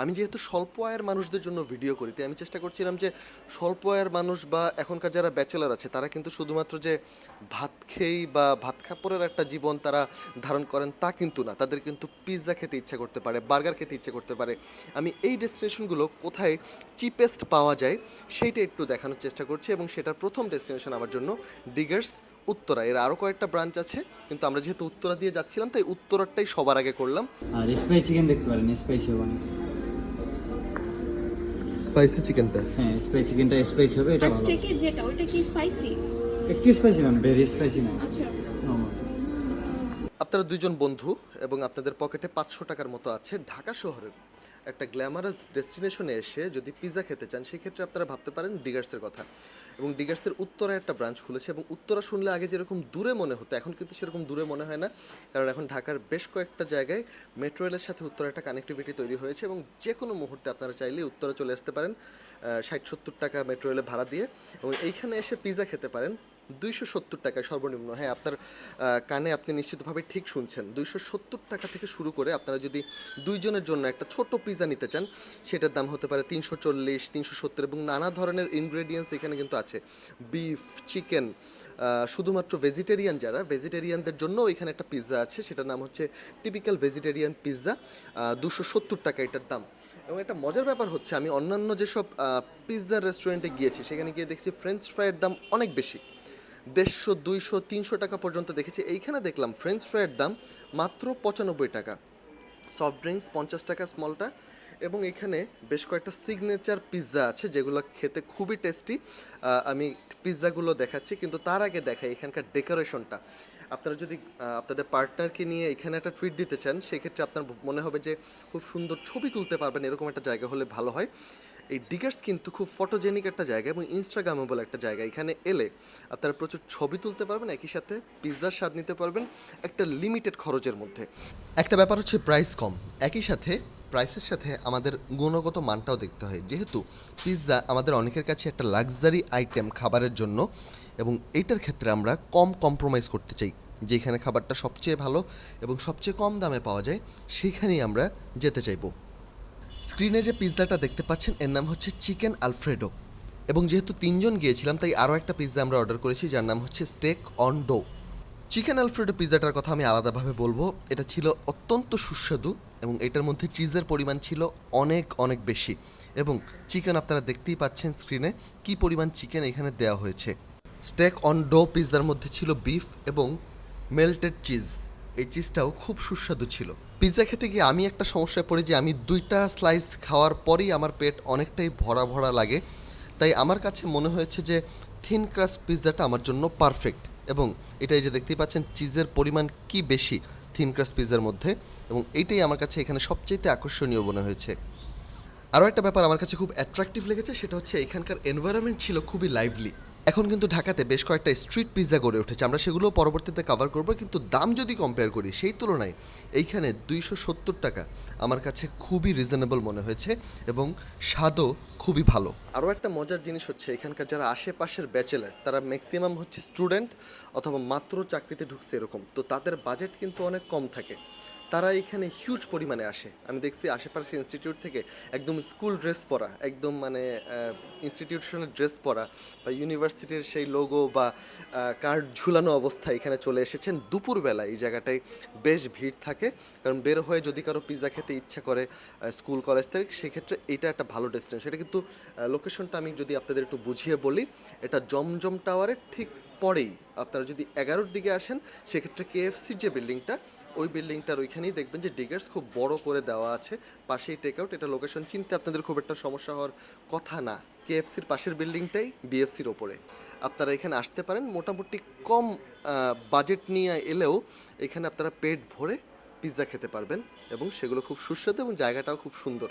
আমি যেহেতু স্বল্প আয়ের মানুষদের জন্য ভিডিও করি, তাই আমি চেষ্টা করছিলাম যে স্বল্প আয়ের মানুষ বা এখনকার যারা ব্যাচেলার আছে, তারা কিন্তু শুধুমাত্র যে ভাত খেয়েই বা ভাত খাপড়ের একটা জীবন তারা ধারণ করেন তা কিন্তু না। তাদের কিন্তু পিৎজা খেতে ইচ্ছা করতে পারে বার্গার খেতে ইচ্ছে করতে পারে। আমি এই ডেস্টিনেশনগুলো কোথায় চিপেস্ট পাওয়া যায়, সেইটা একটু দেখানোর চেষ্টা করছি এবং সেটার প্রথম ডেস্টিনেশন আমার জন্য ডিগার্স উত্তরা। এর আরও কয়েকটা ব্রাঞ্চ আছে, কিন্তু আমরা যেহেতু উত্তরা দিয়ে যাচ্ছিলাম, তাই উত্তরাটাই সবার আগে করলাম। আর স্পাই চিকেন দেখতে পারেন স্পাইসি অনেক। স্পাইসি চিকেনটা হ্যাঁ স্পাইসি চিকেনটা স্পাইস হবে এটা ভালো। স্টেকের যেটা ওইটা কি স্পাইসি একটু স্পাইসি না ভেরি স্পাইসি না আচ্ছা। আপনারা দুইজন বন্ধু এবং আপনাদের পকেটে পাঁচশো টাকার মতো আছে ঢাকা শহরের একটা গ্ল্যামারাস ডেস্টিনেশনে এসে যদি পিৎজা খেতে চান, সেক্ষেত্রে আপনারা ভাবতে পারেন ডিগার্সের কথা। এবং ডিগার্সের উত্তরা একটা ব্রাঞ্চ খুলেছে এবং উত্তরা শুনলে আগে যেরকম দূরে মনে হতো, এখন কিন্তু সেরকম দূরে মনে হয় না। কারণ এখন ঢাকার বেশ কয়েকটা জায়গায় মেট্রো রেলের সাথে উত্তরা একটা কানেক্টিভিটি তৈরি হয়েছে এবং যে কোনো মুহূর্তে আপনারা চাইলে উত্তরা চলে আসতে পারেন ষাট সত্তর টাকা মেট্রো রেলে ভাড়া দিয়ে। এবং এইখানে এসে পিৎজা খেতে পারেন। দুইশো সত্তর টাকায় সর্বনিম্ন। হ্যাঁ আপনার কানে আপনি নিশ্চিতভাবে ঠিক শুনছেন। দুইশো সত্তর টাকা থেকে শুরু করে আপনারা যদি দুইজনের জন্য একটা ছোট পিৎজা নিতে চান, সেটার দাম হতে পারে তিনশো চল্লিশ, তিনশো সত্তর এবং নানা ধরনের ইনগ্রেডিয়েন্টস এখানে কিন্তু আছে। বিফ চিকেন শুধুমাত্র ভেজিটেরিয়ান যারা ভেজিটেরিয়ানদের জন্য এখানে একটা পিৎজা আছে, সেটার নাম হচ্ছে টিপিক্যাল ভেজিটেরিয়ান পিৎজা দুশো সত্তর টাকা এটার দাম। এবং একটা মজার ব্যাপার হচ্ছে, আমি অন্যান্য যেসব পিৎজা রেস্টুরেন্টে গিয়েছি, সেখানে গিয়ে দেখছি ফ্রেঞ্চ ফ্রাইয়ের দাম অনেক বেশি। দেড়শো, দুইশো, তিনশো টাকা পর্যন্ত দেখেছি। এইখানে দেখলাম ফ্রেঞ্চ ফ্রাইয়ের দাম মাত্র পঁচানব্বই টাকা। সফট ড্রিঙ্কস পঞ্চাশ টাকা স্মলটা এবং এখানে বেশ কয়েকটা সিগনেচার পিৎজা আছে যেগুলো খেতে খুবই টেস্টি আমি পিৎজাগুলো দেখাচ্ছি কিন্তু তার আগে দেখাই এখানকার ডেকোরেশনটা আপনারা যদি আপনাদের পার্টনারকে নিয়ে এখানে একটা ট্রিট দিতে চান, সেক্ষেত্রে আপনার মনে হবে যে খুব সুন্দর ছবি তুলতে পারবেন, এরকম একটা জায়গা হলে ভালো হয়। এই ডিগার্স কিন্তু খুব ফটোজেনিক একটা জায়গা এবং ইনস্টাগ্রামেবল একটা জায়গা। এখানে এলে আপনারা প্রচুর ছবি তুলতে পারবেন, একই সাথে পিৎজার স্বাদ নিতে পারবেন, একটা লিমিটেড খরচের মধ্যে। একটা ব্যাপার হচ্ছে প্রাইস কম। একই সাথে প্রাইসের সাথে আমাদের গুণগত মানটাও দেখতে হয়। যেহেতু পিৎজা আমাদের অনেকের কাছে একটা লাক্সারি আইটেম খাবারের জন্য এবং এইটার ক্ষেত্রে আমরা কম কম্প্রোমাইজ করতে চাই। যেখানে খাবারটা সবচেয়ে ভালো এবং সবচেয়ে কম দামে পাওয়া যায় সেইখানেই আমরা যেতে চাইব। স্ক্রিনে যে পিৎজাটা দেখতে পাচ্ছেন, এর নাম হচ্ছে চিকেন আলফ্রেডো। এবং যেহেতু তিনজন গিয়েছিলাম, তাই আরও একটা পিৎজা আমরা অর্ডার করেছি, যার নাম হচ্ছে steak on dough. Chicken alfredo পিৎজাটার কথা আমি আলাদাভাবে বলব। এটা ছিল অত্যন্ত সুস্বাদু এবং এটার মধ্যে চিজের পরিমাণ ছিল অনেক অনেক বেশি। এবং চিকেন আপনারা দেখতেই পাচ্ছেন স্ক্রিনে কি পরিমাণ চিকেন এখানে দেওয়া হয়েছে। স্টেক অন ডো পিৎজার মধ্যে ছিল বিফ এবং মেল্টেড চিজ। এই চিজটাও খুব সুস্বাদু ছিল। পিৎজা খেতে গিয়ে আমি একটা সমস্যায় পড়ি যে আমি দুইটা স্লাইস খাওয়ার পরেই আমার পেট অনেকটাই ভরা ভরা লাগে। তাই আমার কাছে মনে হয়েছে যে থিন ক্রাস পিৎজাটা আমার জন্য পারফেক্ট এবং এটাই যে দেখতেই পাচ্ছেন চিজের পরিমাণ কি বেশি থিন ক্রাস পিৎজার মধ্যে এবং এইটাই আমার কাছে এখানে সবচেয়ে আকর্ষণীয় মনে হয়েছে। আরও একটা ব্যাপার আমার কাছে খুব অ্যাট্রাকটিভ লেগেছে সেটা হচ্ছে এখানকার এনভায়রনমেন্ট ছিল খুবই লাইভলি এখন কিন্তু ঢাকাতে বেশ কয়েকটা স্ট্রিট পিৎজা গড়ে উঠেছে। আমরা সেগুলো পরবর্তীতে কভার করব, কিন্তু দাম যদি কম্পেয়ার করি, সেই তুলনায় এইখানে দুইশো সত্তর টাকা আমার কাছে খুবই রিজনেবল মনে হয়েছে এবং স্বাদও খুবই ভালো। আরও একটা মজার জিনিস হচ্ছে, এখানকার যারা আশেপাশের ব্যাচেলার তারা ম্যাক্সিমাম হচ্ছে স্টুডেন্ট অথবা মাত্র চাকরিতে ঢুকছে এরকম। তো তাদের বাজেট কিন্তু অনেক কম থাকে। তারা এখানে হিউজ পরিমাণে আসে। আমি দেখছি আশেপাশে ইনস্টিটিউট থেকে একদম স্কুল ড্রেস পরা, একদম মানে ইনস্টিটিউশনের ড্রেস পরা বা ইউনিভার্সিটির সেই লোগো বা কার্ড ঝুলানো অবস্থায় এখানে চলে এসেছেন। দুপুরবেলা এই জায়গাটায় বেশ ভিড় থাকে। কারণ বের হয়ে যদি কারও পিৎজা খেতে ইচ্ছা করে স্কুল কলেজ থেকে সেক্ষেত্রে এটা একটা ভালো ডেস্টিনেশন এটা কিন্তু লোকেশনটা আমি যদি আপনাদের একটু বুঝিয়ে বলি, এটা জমজম টাওয়ারের ঠিক পরেই আপনারা যদি এগারোর দিকে আসেন, সেক্ষেত্রে কেএফসির যে বিল্ডিংটা ওই বিল্ডিংটার ওইখানেই দেখবেন যে ডিগার্স খুব বড় করে দেওয়া আছে। পাশেই টেক আউট এটা লোকেশন চিনতে আপনাদের খুব একটা সমস্যা হওয়ার কথা না। কেএফসির পাশের বিল্ডিংটাই বিএফসির ওপরে। আপনারা এখানে আসতে পারেন, মোটামুটি কম বাজেট নিয়ে এলেও এখানে আপনারা পেট ভরে পিৎজা খেতে পারবেন এবং সেগুলো খুব সুস্বাদু এবং জায়গাটাও খুব সুন্দর।